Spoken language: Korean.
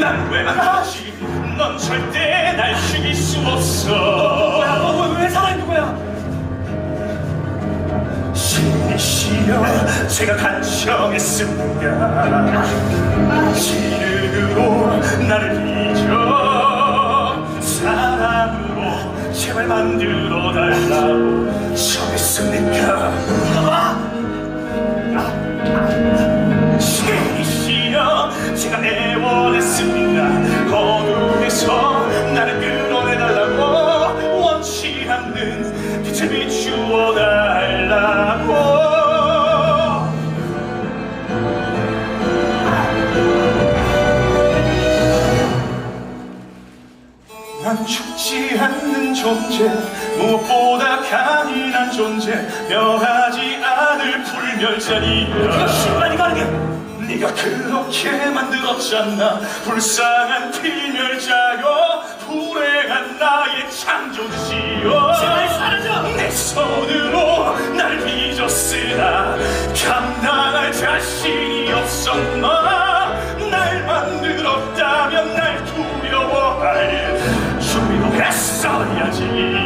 난왜 만나지 넌 절대 날 죽일 수 없어. 뭐야? 왜, 왜 살아 있는 거야? 신이시여 제가 간청했습니다. 신으로 나를 잊어 사랑으로 제발 만들어 달라고. 않는 빛을 비추어 달라고. 난 죽지 않는 존재 무엇보다 강인한 존재 멸하지 않을 불멸자니라 신발이 가르게 네가 그렇게 만들었잖아. 불쌍한 필멸자여 불행한 나의 창조주시여 손으로 날 빚었으나 감당할 자신이 없었나? 날 만들었다면 날 두려워할 준비도 했어야지.